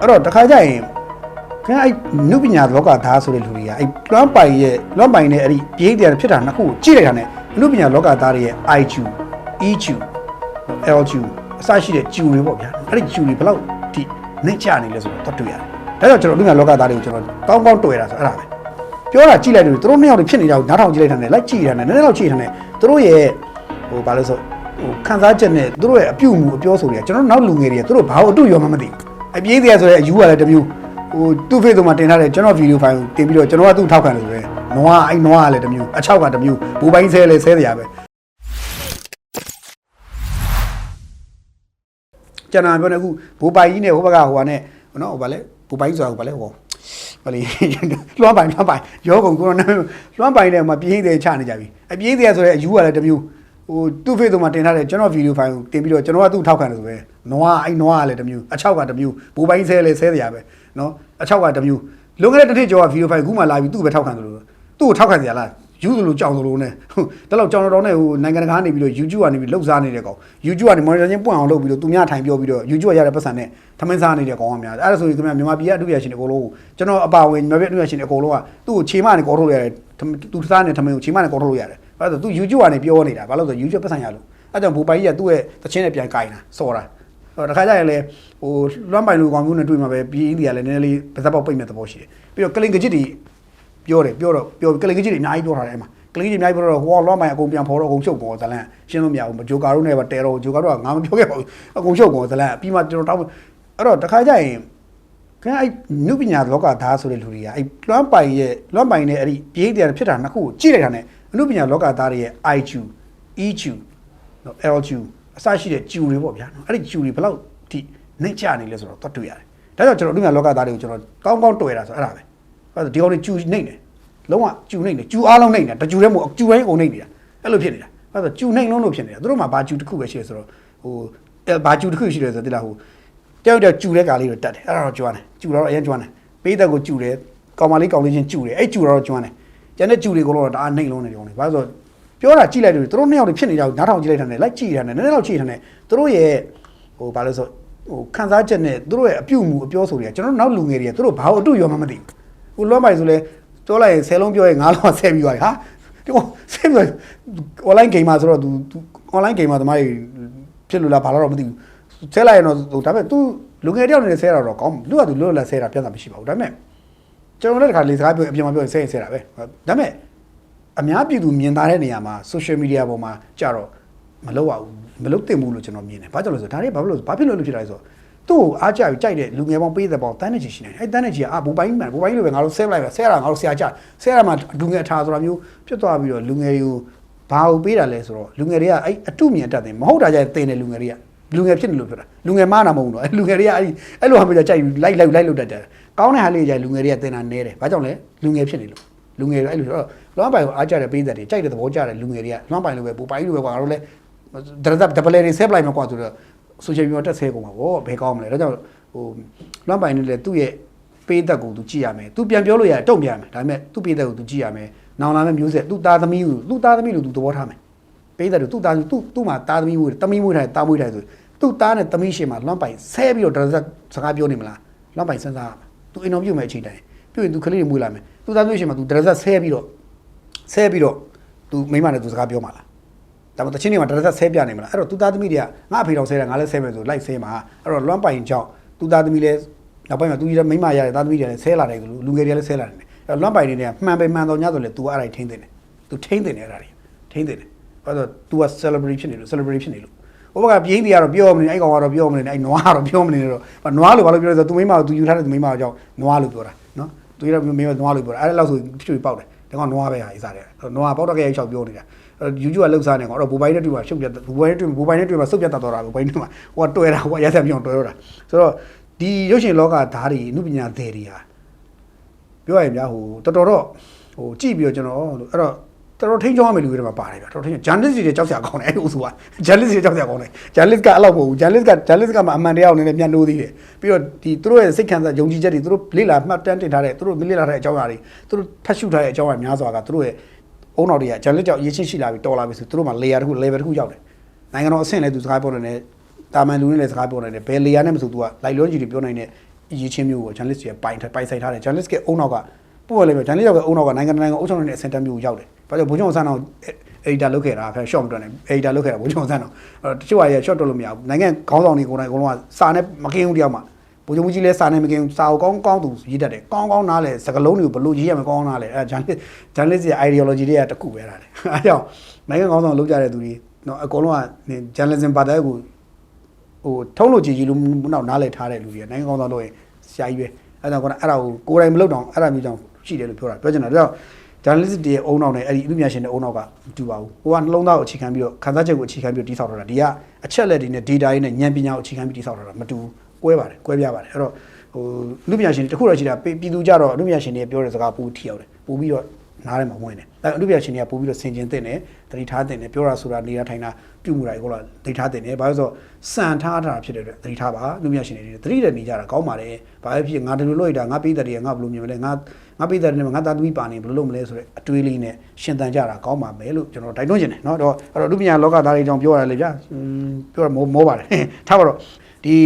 အဲ့တော့တခါကျရင်ခင်ဗျာအဲ့နုပညာလောကသားဆိုတဲ့လူတွေကအဲ့လွမ်းပိုင်ရဲ့လွမ်းပိုင်တဲ့အဲ့ဒီပြိတရားဖြစ်တာနှစ်ခုကိုကြည့်လိုက်တာနဲ့နုပညာလောကသားတွေရဲ့ IQ EQ LQ အစရှိတဲ့ကျူတွေပေါ့ဗျာအဲ့ဒီကျူတွေဘယ်လောက်ဒီနှိမ့်ချနေလဲဆိုတော့တွေ့ရတယ်ဒါကြောင့်ကျွန်တော်နုပညာလောကသားတွေကိုကျွန်တော်ကောင်းကောင်းတွေ့ရတာဆိုအဲ့ဒါပဲပြောတာကြည့်လိုက်တယ်သူတို့နှစ်ယောက်တွေဖြစ်နေတာကိုနားထောင်ကြည့်လိုက်တာနဲ့လိုက်ကြည့်တာနဲ့နည်းနည်းတော့ကြည့်တာနဲ့သူတို့ရဲ့ဟိုဘာလဲဆိုဟိုခံစားချက်နဲ့သူတို့ရဲ့အပြုတ်မှုအပြောဆိုတွေကကျွန်တော်နောက်လူငယ်တွေကသူတို့ဘာလို့အတူရောမှမသိဘူး အပြေးတရားဆိုတဲ့အယူကလည်းတစ်မျိုးဟိုသူ့ Facebook မှာတင်ထားတဲ့ကျွန်တော်ဗီဒီယိုဖိုင်ကိုတင်ပြီးတော့ကျွန်တော်ကသူ့ထောက်ခံတယ်ဆိုရဲနွားအဲ့နွားကလည်းတစ်မျိုးအချောက်ကတစ်မျိုးဘူပိုင်းဆဲလဲဆဲတရားပဲကျွန်တော်ပြောနေအခုဘူပိုင်ကြီးနဲ့ဟိုဘက်ကဟိုကနဲ့နော်ဟိုဗာလဲဘူပိုင်ဆိုတာဟိုဗာလဲဟိုဗာလေလွှမ်းပိုင်လွှမ်းပိုင်ရောကုန်ကိုတော့လွှမ်းပိုင်နဲ့မှာပြေးသေးချနေကြပြီအပြေးသေးဆိုရဲအယူကလည်းတစ်မျိုးဟိုသူ့ Facebook မှာတင်ထားတဲ့ကျွန်တော်ဗီဒီယိုဖိုင်ကိုတင်ပြီးတော့ကျွန်တော်ကသူ့ထောက်ခံတယ်ဆိုရဲ နွားအဲ့နွားကလည်းတစ်မျိုးအချောက်ကတစ်မျိုးဘူပိုင်ဆဲလဲဆဲတရားပဲနော်အချောက်ကတစ်မျိုးလွန်ခဲ့တဲ့တစ်နှစ်ကျော်ကဗီဒီယိုဖိုင်ခုမှလာပြီးသူ့ပဲထောက်ခံတယ်လို့သူ့ကိုထောက်ခံကြလားယူသလိုကြောင်သလိုနဲ့ဟုတ်ဒါတော့ကြောင်တော်တော်နဲ့ဟိုနိုင်ငံတကာကနေပြီးတော့ YouTube ကနေပြီးလှုပ်ရှားနေတဲ့ကောင် YouTube ကနေ monitor ချင်းပွင့်အောင်လုပ်ပြီးတော့သူများထိုင်ပြောပြီးတော့ YouTube ရတဲ့ပတ်စံနဲ့ထမင်းစားနေတဲ့ကောင်ကများအဲ့ဒါဆိုရင်ခင်ဗျမြန်မာပြည်ကအတူရရှင်တွေအကုန်လုံးကိုကျွန်တော်အပါဝင်မြန်မာပြည်အတူရရှင်တွေအကုန်လုံးကသူ့ကိုခြေမနဲ့ကောထုတ်လို့ရတယ်သူစားနေထမင်းကိုခြေမနဲ့ကောထုတ်လို့ရတယ်ဘာလို့လဲဆိုသူ YouTube ကနေပြောနေတာဘာလို့လဲဆို YouTube ပတ်စံရလို့အဲ့ကြောင့်ဘူပိုင်ကြီးကသူ့ရဲ့တချင်းနဲ့ပြန်ကြိုင်တာစော်တာ ဟိုတခါကျရင်လေဟိုလွမ်းပိုင်လူကောင်မျိုးနဲ့တွေ့မှာပဲပြည်အင်းဒီကလည်းနည်းနည်းလေးပါဇက်ပေါက်ပိတ်မဲ့သဘောရှိတယ်ပြီးတော့ကလင်ကကြစ်တွေပြောတယ်ပြောတော့ပြောကလင်ကကြစ်တွေအများကြီးပြောထားတယ်အဲ့မှာကလင်ကကြစ်အများကြီးပြောတော့ဟိုလွမ်းပိုင်အကုန်ပြန်ဖော်တော့အကုန်ချုပ်ပေါ်ဇလန်ရှင်းလို့မရဘူးဂျိုကာတို့နဲ့ပဲတဲတော့ဂျိုကာတို့ကငါမပြောခဲ့ပါဘူးအကုန်ချုပ်ပေါ်ဇလန်ပြီးမှကျွန်တော်တောင်းအဲ့တော့တခါကျရင်ခင်ဗျာအဲ့နုပညာလောကသားဆိုတဲ့လူတွေကအဲ့လွမ်းပိုင်ရဲ့လွမ်းပိုင်တဲ့အဲ့ဒီပြိတရားဖြစ်တာနှစ်ခုကိုကြည့်လိုက်တာနဲ့အနုပညာလောကသားတွေရဲ့ IQ EQ နော် LQ အစရှိတဲ့ကျူတွေပေါ့ဗျာနော်အဲ့ဒီကျူတွေဘယ်လောက်ဒီနှိမ့်ချနေလဲဆိုတော့သွားတွေ့ရတယ်ဒါကြောင့်ကျွန်တော်အနုပညာလောကသားတွေကိုကျွန်တော်ကောင်းကောင်းတွေ့ရတာဆိုအဲ့ဒါပဲအဲ့ဒါဒီကောင်တွေကျူနှိမ့်တယ်လုံးဝကျူနှိမ့်တယ်ကျူအားလုံးနှိမ့်တယ်တကျူတည်းမဟုတ်ကျူတိုင်းအကုန်နှိမ့်နေတာအဲ့လိုဖြစ်နေတာအဲ့ဒါကျူနှိမ့်လုံးလို့ဖြစ်နေတာသူတို့မှာဘာကျူတစ်ခုပဲရှိတယ်ဆိုတော့ဟိုအဲဘာကျူတစ်ခုရှိတယ်ဆိုတော့တိလားဟိုတယောက်တယောက်ကျူတဲ့ကာလေးတော့တတ်တယ်အဲ့ဒါတော့ကျွမ်းတယ်ကျူတော့အရင်ကျွမ်းတယ်ပေးသက်ကိုကျူတယ်ကောင်မလေးကောင်လေးချင်းကျူတယ်အဲ့ကျူတော့ကျွမ်းတယ်ကျန်တဲ့ကျူတွေကိုတော့ဒါအနှိမ့်လုံးနေတယ်ကောင်လေးဘာလို့ဆို ပြောတာကြည့်လိုက်လို့သူတို့နှစ်ယောက်တွေဖြစ်နေတာကိုနားထောင်ကြည့်လိုက်တာနဲ့လိုက်ကြည့်တာနဲ့နည်းနည်းတော့ကြည့်တာနဲ့သူတို့ရဲ့ဟိုဘာလို့ဆိုဟိုခံစားချက်နဲ့သူတို့ရဲ့အပြုအမူအပြောဆိုတွေကကျွန်တော်နောက်လူငယ်တွေကသူတို့ဘာလို့အတုရောမှမသိဘူးဟိုလွမ်းပိုင်ဆိုလဲပြောလိုက်ရင်10လုံးပြောရင်9လုံးဆဲပြီးသွားပြီဟာဒီဆဲပြီး online game မှာဆိုတော့ तू online game မှာတမားကြီးဖြစ်လို့လားဘာလို့တော့မသိဘူးဆဲလိုက်ရင်တော့ဒါပေမဲ့ तू လူငယ်တယောက်နေဆဲတာတော့ကောင်းလူကသူလွတ်လပ်ဆဲတာပြဿနာမရှိပါဘူးဒါပေမဲ့ကျွန်တော်လည်းတခါလေစကားပြောအပြင်မှာပြောရင်ဆဲရင်ဆဲတာပဲဒါပေမဲ့ အများပြည်သူမြင်သားတဲ့နေရာမှာ social media ပေါ်မှာကြတော့မလုပ်ရဘူးမလုပ်သင့်ဘူးလို့ကျွန်တော်မြင်တယ်ဘာကြောင့်လဲဆိုဒါတွေဘာဖြစ်လို့ဘာဖြစ်လို့လို့ဖြစ်လာလဲဆိုတော့သူ့ကိုအားကြပြီးကြိုက်တဲ့လူငယ်ပေါင်းပေးတဲ့ပေါင်းတန်းနေချင်ရှိနေတယ်အဲတန်းနေချင်ကအာဘူပိုင်းမှန်ဘူပိုင်းလိုပဲငါတို့ဆဲလိုက်ပဲဆဲရတာငါတို့ဆရာကြဆဲရမှာလူငယ်အထားဆိုတာမျိုးဖြစ်သွားပြီးတော့လူငယ်တွေကိုဘာကိုပေးတာလဲဆိုတော့လူငယ်တွေကအဲ့အတုမြင်တတ်တယ်မဟုတ်တာကြတဲ့တင်တဲ့လူငယ်တွေကလူငယ်ဖြစ်နေလို့ပြောတာလူငယ်မားနာမဟုတ်ဘူးနော်အဲ့လူငယ်တွေကအဲ့ဒီအဲ့လိုဟာမျိုးကြိုက်လိုက်လိုက်လိုက်လို့တတ်တယ်ကောင်းတဲ့ဟာလေးကြိုက်လူငယ်တွေကတင်တာနဲတယ်ဘာကြောင့်လဲလူငယ်ဖြစ်နေလို့လူငယ်တွေအဲ့လိုဆိုတော့ လွမ်းပိုင်ကိုအားကြတဲ့ပေးသက်တွေကြိုက်တဲ့သဘောကြတဲ့လူငယ်တွေကလွမ်းပိုင်လိုပဲပူပိုင်လိုပဲကွာငါတို့လဲဒရဒဒပလဲတွေဆက်ပလိုက်မှာကွာဆိုတော့ဆိုရှယ်မီဒီယာတက်ဆဲကုန်မှာဗောဘယ်ကောင်းမလဲဒါကြောင့်ဟိုလွမ်းပိုင်နဲ့လည်းသူ့ရဲ့ပေးသက်ကိုသူကြည့်ရမယ်သူပြန်ပြောလို့ရတယ်တုံ့ပြန်မယ်ဒါပေမဲ့သူ့ပေးသက်ကိုသူကြည့်ရမယ်နောင်လာမယ့်မျိုးဆက်သူ့သားသမီးကိုသူ့သားသမီးလို့သူသဘောထားမယ်ပေးတယ်သူ့သားသူ့သူ့မှာသားသမီးမွေးတယ်သမီးမွေးတယ်တာမွေးတယ်ဆိုသူ့သားနဲ့သမီးရှင်မှာလွမ်းပိုင်ဆဲပြီးတော့ဒရဇက်စကားပြောနေမလားလွမ်းပိုင်စဉ်းစားရမှာသူအိမ်တော်ပြုတ်မဲ့အချိန်တိုင်းပြုတ်ရင်သူကလေးတွေမွေးလာမယ်သူ့သားသမီးရှင်မှာသူဒရဇက်ဆဲပြီးတော့ ဆဲပြီးတော့သူမိမနဲ့သူစကားပြောမှာလားဒါမှမဟုတ်တချင်းတွေမှာဒရဇက်ဆဲပြနေမလားအဲ့တော့သူ့သားသမီးတွေကငါအဖေတော်ဆဲတယ်ငါလည်းဆဲမယ်ဆိုလိုက်ဆဲမှာအဲ့တော့လွမ်းပိုင်ကြောင့်သူ့သားသမီးလည်းနောက်ပိုင်းမှာသူကြီးလည်းမိမရတဲ့သားသမီးတွေလည်းဆဲလာတယ်လူငယ်တွေလည်းဆဲလာတယ်အဲ့တော့လွမ်းပိုင်နေတွေကမှန်ပဲမှန်တော့ညဆိုလေ तू အဲ့ဒါထိန်းသိနေတယ် तू ထိန်းသိနေအဲ့ဒါတွေထိန်းသိနေ ဘာလို့ तू က celebrate ဖြစ်နေလို့ celebrate ဖြစ်နေလို့ဟိုဘက်ကပြင်းတီကတော့ပြောမနေအဲ့ကောင်ကတော့ပြောမနေအဲ့နွားကတော့ပြောမနေတော့နွားလို့ဘာလို့ပြောလဲဆိုတော့ तू မိမကို तू ယူထားတဲ့ तू မိမကိုကြောင့်နွားလို့ပြောတာနော် तू ရမိမနွားလို့ပြောတာအဲ့ဒါလောက်ဆိုချွေပေါက်တယ် ဒါကောင်နွားပဲဟာ ý စားတယ်နွားပေါက်တော့ကြဲရောက်ပြောနေတာအဲ့ YouTube ကလှုပ်ရှားနေကောင်အဲ့တော့ဘူပိုင်နဲ့တွေ့မှာရှုပ်ပြတ်ဘူပိုင်နဲ့တွေ့ဘူပိုင်နဲ့တွေ့မှာစုပ်ပြတ်တတ်တော့တာဘူပိုင်နဲ့မှာဟိုကတွေ့တာဟိုကရက်ဆက်ပြောင်းတွေ့တော့တာဆိုတော့ဒီရုပ်ရှင်လောကဓာတ်တွေအမှုပညာသည်တွေဟာပြောရရင်ဗျာဟိုတော်တော်တော့ဟိုကြည့်ပြီးတော့ကျွန်တော်လို့အဲ့တော့ တော်တော်ထိန်းချောင်းရမယ့်လူတွေမှာပါတယ်ဗျာတော်တော်ထိန်းဂျန်နစ်တွေကြောက်စရာကောင်းတယ်အဲ့ဥစုကဂျန်နစ်တွေကြောက်စရာကောင်းတယ်ဂျန်နစ်ကအဲ့လောက်မဟုတ်ဘူးဂျန်နစ်ကဂျန်နစ်ကမှအမှန်တရားကိုနည်းနည်းပြန်လို့သေးတယ်ပြီးတော့ဒီသူတို့ရဲ့စိတ်ခံစားယုံကြည်ချက်တွေသူတို့လေ့လာမှတ်တမ်းတင်ထားတဲ့သူတို့လေ့လာထားတဲ့အကြောင်းအရာတွေသူတို့ဖတ်ရှုထားတဲ့အကြောင်းအရာများစွာကသူတို့ရဲ့အုံတော်တွေကဂျန်နစ်ကြောင့်အရေးချင်းရှိလာပြီးတော်လာပြီဆိုသူတို့မှာ layer တစ်ခု level တစ်ခုရောက်တယ်နိုင်ငံတော်အဆင့်လည်းသူစကားပြောနေတယ်တာမန်လူနဲ့လည်းစကားပြောနေတယ်ဘယ် layer နဲ့မဆိုသူကလိုက်လုံးကြီးတွေပြောနိုင်တဲ့အရေးချင်းမျိုးကို journalist တွေပိုင်ပိုင်ဆိုင်ထားတယ် journalist ကအုံနောက်ကပို့ရလိမ့်မယ် journalist ရဲ့အုံနောက်ကနိုင်ငံတကာနိုင်ငံအုပ်ချုပ်နေတဲ့အဆင့်တက်မျိုးကိုရောက်တယ် ဘာကြောင့်ဘုံချုံဆန်းအောင် editor လုပ်ခဲ့တာခါ short မတွက်နဲ့ editor လုပ်ခဲ့တာဘုံချုံဆန်းအောင်အဲ့တော့တချို့ဟာရဲ့ short တွက်လို့မရဘူးနိုင်ငံခေါင်းဆောင်တွေကိုယ်တိုင်အကုန်လုံးကစာနဲ့မကင်းဘူးတယောက်မှဘုံချုံကြီးလဲစာနဲ့မကင်းဘူးစာကိုကောင်းကောင်းသူရေးတတ်တယ်ကောင်းကောင်းနားလဲစကလုံးတွေကိုဘလို့ရေးရမကောင်းနားလဲအဲ့ journalist journalist ရဲ့ ideology တွေကတခုပဲတာလေအဲ့ကြောင့်နိုင်ငံခေါင်းဆောင်လုပ်ကြတဲ့သူတွေနော်အကုန်လုံးက journalism ဘာတဲ့ကိုဟိုထုံးလို့ကြည်ကြည်လို့နောက်နားလည်ထားတဲ့လူတွေကနိုင်ငံကောင်းဆောင်လို့ရင်ဆရာကြီးပဲအဲ့ဒါကအဲ့ဒါကိုကိုယ်တိုင်မလုပ်တော့အဲ့ဒါမျိုးကြောင့်ရှိတယ်လို့ပြောတာပြောချင်တာဒါကြောင့် journalist တွေရဲ့အုံနောက်နဲ့အဲ့ဒီအမှုမြရှင်တဲ့အုံနောက်ကမတူပါဘူးဟိုကနှလုံးသားကိုအခြေခံပြီးတော့ခန်းစားချက်ကိုအခြေခံပြီးတော့တိဆောက်ထားတာဒီကအချက်လက်တွေနဲ့ data တွေနဲ့ဉာဏ်ပညာကိုအခြေခံပြီးတိဆောက်ထားတာမတူဘူးကွဲပါတယ်ကွဲပြားပါတယ်အဲ့တော့ဟိုအမှုမြရှင်တွေတခုတော့ရှိတာပြည်သူကြတော့အမှုမြရှင်တွေပြောတဲ့စကားပူထီရောက်တယ်ပူပြီးတော့ နားထဲမှာဝင်တယ်။ဒါအမှုပညာရှင်တွေကပို့ပြီးတော့ဆင်ခြင်တင်တယ်တတိထားတင်တယ်ပြောတာဆိုတာနေရာထိုင်တာပြုမှုတာတွေဟောလားဒိဋ္ဌာတင်တယ်ဘာလို့ဆိုတော့စံထားတာဖြစ်တဲ့အတွက်တတိထားပါအမှုပညာရှင်တွေတတိတယ်နေကြတာကောင်းပါတယ်။ဘာပဲဖြစ်ငါဒီလိုလုပ်ရတာငါပိတ်တယ်ငါဘယ်လိုမြင်မလဲငါငါပိတ်တယ်ငါသာသမီပါနေဘယ်လိုလုပ်မလဲဆိုတဲ့အတွေးလေးနဲ့ရှင်သန်ကြတာကောင်းပါမယ်လို့ကျွန်တော်တိုက်တွန်းချင်တယ်နော်။အဲ့တော့အဲ့တော့အမှုပညာလောကသားတွေကြောင့်ပြောရတယ်လေဗျာ။ပြောရမောမောပါတယ်။ထားပါတော့ဒီ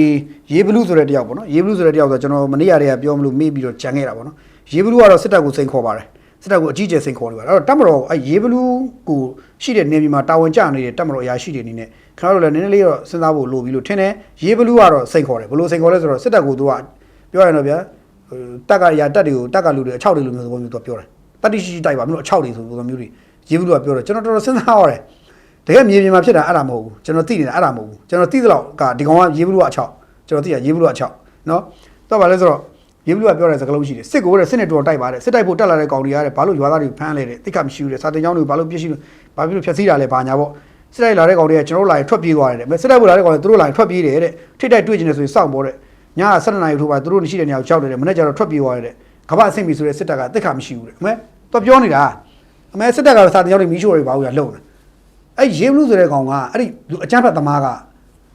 ရေဘလူးဆိုတဲ့တယောက်ပေါ့နော်ရေဘလူးဆိုတဲ့တယောက်ဆိုတော့ကျွန်တော်မနေ့ရက်တည်းကပြောမလို့မေ့ပြီးတော့ကြံခဲ့တာပေါ့နော်ရေဘလူးကတော့စစ်တပ်ကိုစိန်ခေါ်ပါတယ် စစ်တပ်ကိုအကြီးကျယ်စိန်ခေါ်နေပါတယ်အဲ့တော့တပ်မတော်အဲရေဘလူးကိုရှိတဲ့နေပြည်မှာတာဝန်ကျနေတဲ့တပ်မတော်အရာရှိတွေအနေနဲ့ခင်ဗျားတို့လည်းနည်းနည်းလေးတော့စဉ်းစားဖို့လိုပြီလို့ထင်တယ်ရေဘလူးကတော့စိန်ခေါ်တယ်ဘယ်လိုစိန်ခေါ်လဲဆိုတော့စစ်တပ်ကိုသူကပြောရရင်တော့ဗျာဟိုတပ်ကရာတပ်တွေကိုတပ်ကလူတွေအချောက်တွေလိုမျိုးသဘောမျိုးသူကပြောတယ်တတိရှိရှိတိုက်ပါမလို့အချောက်တွေဆိုပုံစံမျိုးတွေရေဘလူးကပြောတယ်ကျွန်တော်တော်တော်စဉ်းစားရတယ်တကယ်မြေပြင်မှာဖြစ်တာအဲ့ဒါမဟုတ်ဘူးကျွန်တော်သိနေတာအဲ့ဒါမဟုတ်ဘူးကျွန်တော်သိသလောက်ကဒီကောင်ကရေးဘလူးကအချောက်ကျွန်တော်သိရရေးဘလူးကအချောက်နော်တော့ဗာလဲဆိုတော့ ရေးဘလူးကပြောတဲ့စကားလုံးရှိတယ်စစ်ကိုတဲ့စစ်နဲ့တော်တိုက်ပါတယ်စစ်တိုက်ဖို့တက်လာတဲ့ကောင်တွေကတဲ့ဘာလို့ရွာသားတွေဖမ်းလဲတဲ့တိတ်ခမရှိဘူးတဲ့စာတင်ကြောင်းတွေဘာလို့ပြစ်ရှိလို့ဘာဖြစ်လို့ဖျက်ဆီးတာလဲဘာညာပေါ့စစ်တိုက်လာတဲ့ကောင်တွေကကျွန်တော်တို့လာရင်ထွက်ပြေးသွားတယ်တဲ့စစ်တိုက်ဖို့လာတဲ့ကောင်တွေသူတို့လာရင်ထွက်ပြေးတယ်တဲ့ထိတ်တိုက်တွေ့ကျင်တယ်ဆိုရင်စောင့်ပေါ်တဲ့ညက7နာရီထိုးပါသူတို့ရှိတဲ့နေရာကိုကြောက်တယ်တဲ့မနေ့ကျတော့ထွက်ပြေးသွားတယ်တဲ့ကမ္ဘာအဆင့်ပြီဆိုတဲ့စစ်တပ်ကတိတ်ခမရှိဘူးတဲ့အမဲတော့ပြောနေတာအမဲစစ်တပ်ကစာတင်ကြောင်းတွေမီးရှို့တွေဘာလို့ရလုံတယ်အဲ့ရေဘလူးဆိုတဲ့ကောင်ကအဲ့ဒီလူအကြမ်းဖက်သမားက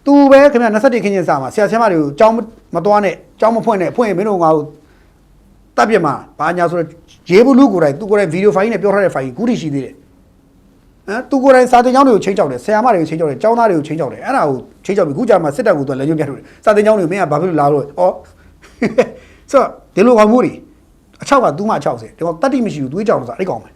သူပဲခင်ဗျာ27ခင်းချင်းစာမှာဆရာဆရာမတွေကိုကြောင်းမသွားနဲ့ကြောင်းမဖွင့်နဲ့ဖွင့်ရင်မင်းတို့ငါ့ကိုတပ်ပြစ်မှာဘာညာဆိုတော့ရေဘလူးကိုယ်တိုင်သူကိုယ်တိုင်ဗီဒီယိုဖိုင်နဲ့ပြောထားတဲ့ဖိုင်ကြီးခုထိရှိသေးတယ်ဟမ်သူကိုယ်တိုင်စာတင်ကျောင်းတွေကိုချိန်ကြောက်တယ်ဆရာမတွေကိုချိန်ကြောက်တယ်ကျောင်းသားတွေကိုချိန်ကြောက်တယ်အဲ့ဒါကိုချိန်ကြောက်ပြီးခုကြာမှာစစ်တပ်ကိုသူလည်းညွှန်ပြထုတ်တယ်စာတင်ကျောင်းတွေမင်းကဘာဖြစ်လို့လာလို့ဩဆိုတော့ဒီလိုကောင်မျိုးတွေအချောက်ကသူမှအချောက်စေဒီကောင်တတ်တိမရှိဘူးသွေးကြောင်ဆိုတာအဲ့ကောင်ပဲ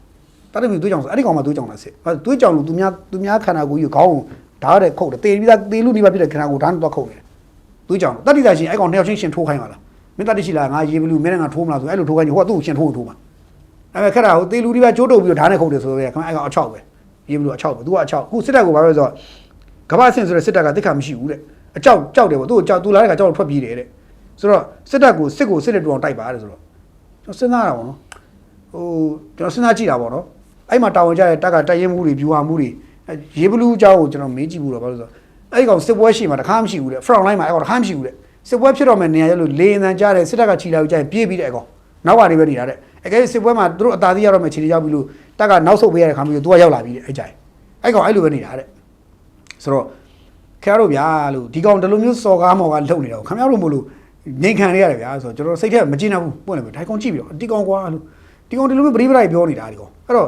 တာတမီသွေးကြောင်ဆိုအဲ့ဒီကောင်မှသွေးကြောင်လာစစ်။ဘာသွေးကြောင်လို့သူများသူများခန္ဓာကိုယ်ကြီးကိုခေါင်း ဓာတ်တဲ့ခုတ်တယ်။တေပြီးသားတေလူနေပါဖြစ်တဲ့ခန္ဓာကိုယ်ဓာတ်နဲ့တော့ခုတ်တယ်။သွေးကြောင်တတိတာရှင်အဲ့ကောင်နှစ်ယောက်ချင်းရှင်ထိုးခိုင်းပါလား။မင်းတတိရှိလားငါရေဘလူးမင်းနဲ့ငါထိုးမလားဆိုအဲ့လိုထိုးခိုင်းဟိုကသူ့ကိုရှင်ထိုးထိုးမှာ။အဲ့မဲ့ခက်တာဟိုတေလူဒီပါကျိုးတုပ်ပြီးတော့ဓာတ်နဲ့ခုတ်တယ်ဆိုတော့ခင်ဗျအဲ့ကောင်အချောက်ပဲ။ရေဘလူးအချောက်ပဲ။ तू ကအချောက်။ခုစစ်တပ်ကိုဘာပဲဆိုတော့ကမ္ဘာဆင့်ဆိုတဲ့စစ်တပ်ကတိတ်ခါမရှိဘူးတဲ့အချောက်ကြောက်တယ်ပေါ့သူ့ကိုကြောက်သူလာတဲ့ကကြောက်ထွက်ပြေးတယ်တဲ့။ဆိုတော့စစ်တပ်ကိုစစ်ကိုစစ်နဲ့တူအောင်တိုက်ပါတဲ့ဆိုတော့ကျွန်တော်စဉ်းစားတာပေါ့နော်။ဟိုကျွန်တော်စဉ်းစားကြည့်တာပေါ့နော်။အဲ့မှာတာဝန်ကြတဲ့တက်ကတိုက်ရင်မှုတွေဖြူဟာမှုတွေအဲ ရေဘလူးအကြောင်းကိုကျွန်တော်မေးကြည့်ဘူးတော့ဘာလို့လဲဆိုတော့အဲ့ဒီကောင်စစ်ပွဲရှိမှာတခါမှမရှိဘူးတဲ့ front line မှာအဲ့ကောင်တခါမှမရှိဘူးတဲ့စစ်ပွဲဖြစ်တော့မယ်နေရာရလို့လေအန်ကြားတဲ့စစ်တပ်ကခြိလာကိုကြာရင်ပြေးပြီးတဲ့အဲ့ကောင်နောက်ကနေပဲနေတာတဲ့အကယ်စစ်ပွဲမှာသူတို့အသာစီးရတော့မယ်ခြေတွေရောက်ပြီးလို့တက်ကနောက်ဆုတ်ပေးရတဲ့ခါမျိုးသူကရောက်လာပြီးတဲ့အဲ့ကြိုင်အဲ့ကောင်အဲ့လိုပဲနေတာတဲ့ဆိုတော့ခင်ဗျားတို့ဗျာလို့ဒီကောင်ဒီလိုမျိုးစော်ကားမော်ကားလုံနေတာကိုခင်ဗျားတို့မို့လို့ငိန်ခံရရတယ်ဗျာဆိုတော့ကျွန်တော်စိတ်ထဲမကြည့်နိုင်ဘူးပွင့်တယ်ပဲဒါကောင်ကြည့်ပြီးတော့ဒီကောင်ကွာလို့ဒီကောင်ဒီလိုမျိုးပရိပရိုက်ပြောနေတာဒီကောင်အဲ့တော့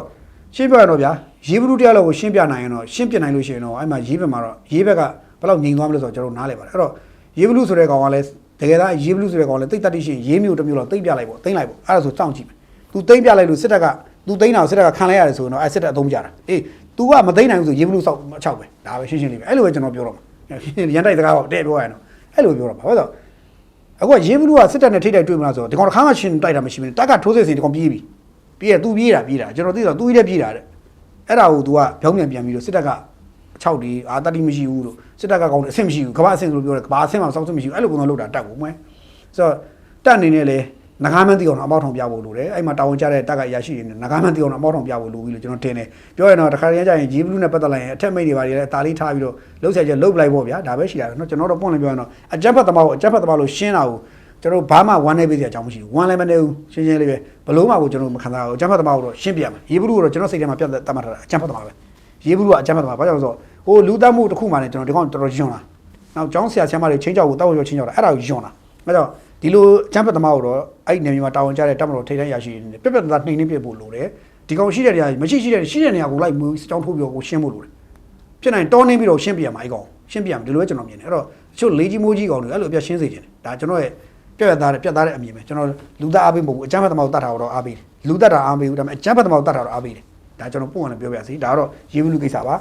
ရှင်းပြရတော့ဗျာရေးဘလူးတရားလောက်ကိုရှင်းပြနိုင်ရင်တော့ရှင်းပြနိုင်လို့ရှိရင်တော့အဲ့မှာရေးဘက်မှာတော့ရေးဘက်ကဘယ်လောက်ငြိမ်သွားမလဲဆိုတော့ကျွန်တော်နားလည်ပါတယ်အဲ့တော့ရေးဘလူးဆိုတဲ့ကောင်ကလည်းတကယ်သားရေးဘလူးဆိုတဲ့ကောင်ကလည်းတိတ်တတ်တိရှိရင်ရေးမျိုးတစ်မျိုးလောက်တိတ်ပြလိုက်ပေါ့တိတ်လိုက်ပေါ့အဲ့ဒါဆိုစောင့်ကြည့်မယ်သူတိတ်ပြလိုက်လို့စစ်တပ်ကသူတိတ်တာကိုစစ်တပ်ကခံလိုက်ရတယ်ဆိုရင်တော့အဲ့စစ်တပ်အသုံးကြတာအေး तू ကမသိနိုင်ဘူးဆိုရေးဘလူးစောက်အချောက်ပဲဒါပဲရှင်းရှင်းလေးပဲအဲ့လိုပဲကျွန်တော်ပြောတော့မှာရန်တိုက်စကားတော့တဲ့ပြောရရင်တော့အဲ့လိုပြောတော့မှာဟုတ်တော့အခုကရေးဘလူးကစစ်တပ်နဲ့ထိတိုက်တွေ့မလားဆိုတော့ဒီကောင်တစ်ခါမှရှင်းတိုက်တာမရှိဘူးတက်ကထိုးစစ်စီဒီကောင်ပြေးပြီ ပြီးရသူပြေးတာပြေးတာကျွန်တော်သိတော့သူကြီးလည်းပြေးတာတဲ့အဲ့ဒါကို तू ကပြောင်းပြန်ပြန်ပြီးတော့စစ်တပ်က6ဒီအာတတိမရှိဘူးလို့စစ်တပ်ကကောင်းတယ်အဆင့်မရှိဘူးကဘာအဆင့်ဆိုလို့ပြောတယ်ကဘာအဆင့်မှစောင့်စစ်မရှိဘူးအဲ့လိုပုံစံလုပ်တာတက်ဘူးမွဲဆိုတော့တက်အနေနဲ့လေငကားမန်းတီအောင်အပေါက်ထောင်ပြဖို့လိုတယ်အဲ့မှာတာဝန်ကျတဲ့တက်ကရရှိရင်ငကားမန်းတီအောင်အပေါက်ထောင်ပြဖို့လိုပြီလို့ကျွန်တော်ထင်တယ်ပြောရင်တော့တခါတည်းကျရင်ဂျီဘလူးနဲ့ပတ်သက်လိုက်ရင်အထက်မိတ်တွေပါတွေလည်းတာလေးထားပြီးတော့လှုပ်ဆက်ချက်လှုပ်လိုက်ပေါ့ဗျာဒါပဲရှိတာเนาะကျွန်တော်တို့ပွင့်လင်းပြောရင်တော့အကြက်ဖက်သမားကိုအကြက်ဖက်သမားလို့ရှင်းတာကို ကျွန်တော်ဘာမှဝမ်းနေပေးစရာအကြောင်းမရှိဘူးဝမ်းလည်းမနေဘူးရှင်းရှင်းလေးပဲဘလို့မှကိုကျွန်တော်မခံစားဘူးအကြက်ဖက်သမားကိုတော့ရှင်းပြမှာရေဘလူးကိုတော့ကျွန်တော်စိတ်ထဲမှာပြတ်တတ်မှတ်ထားတာအကြက်ဖက်သမားပဲရေးဘူးကအကြမ်းဖက်သမားဘာကြောင့်လဲဆိုတော့ဟိုလူတက်မှုတစ်ခုမှလည်းကျွန်တော်ဒီကောင်တော်တော်ယွန်းလာနောက်ကျောင်းဆရာဆရာမတွေချင်းကြောက်ကိုတောက်ရွှေချင်းကြောက်တာအဲ့ဒါကိုယွန်းလာအဲကြောင့်ဒီလိုအကြမ်းဖက်သမားကိုတော့အဲ့ဒီနေရာမှာတာဝန်ကျတဲ့တပ်မတော်ထိပ်တန်းရရှိနေတယ်ပြက်ပြက်သားနှိမ်နှင်းပြဖို့လိုတယ်ဒီကောင်ရှိတဲ့နေရာမရှိရှိတဲ့ရှိတဲ့နေရာကိုလိုက်မှုကျောင်းထိုးပြီးတော့ကိုရှင်းဖို့လိုတယ်ဖြစ်နိုင်တောင်းနှင်းပြီးတော့ရှင်းပြရမှာအဲ့ကောင်ရှင်းပြရမှာဒီလိုပဲကျွန်တော်မြင်တယ်အဲ့တော့တချို့လေးကြီးမိုးကြီးကောင်တွေအဲ့လိုအပြရှင်းစေချင်တယ်ဒါကျွန်တော်ရဲ့ ပြက်ပြက်သားတဲ့ပြက်သားတဲ့အမြင်ပဲကျွန်တော်လူသားအားပေးမဟုတ်ဘူးအကျမ်းဖတ်သမားကိုတတ်တာတော့အားပေးတယ်လူတတ်တာအားပေးဘူးဒါပေမဲ့အကျမ်းဖတ်သမားကိုတတ်တာတော့အားပေးတယ်ဒါကျွန်တော်ပုံမှန်ပြောပြစီဒါကတော့ရေးဘူးလူကိစ္စပါ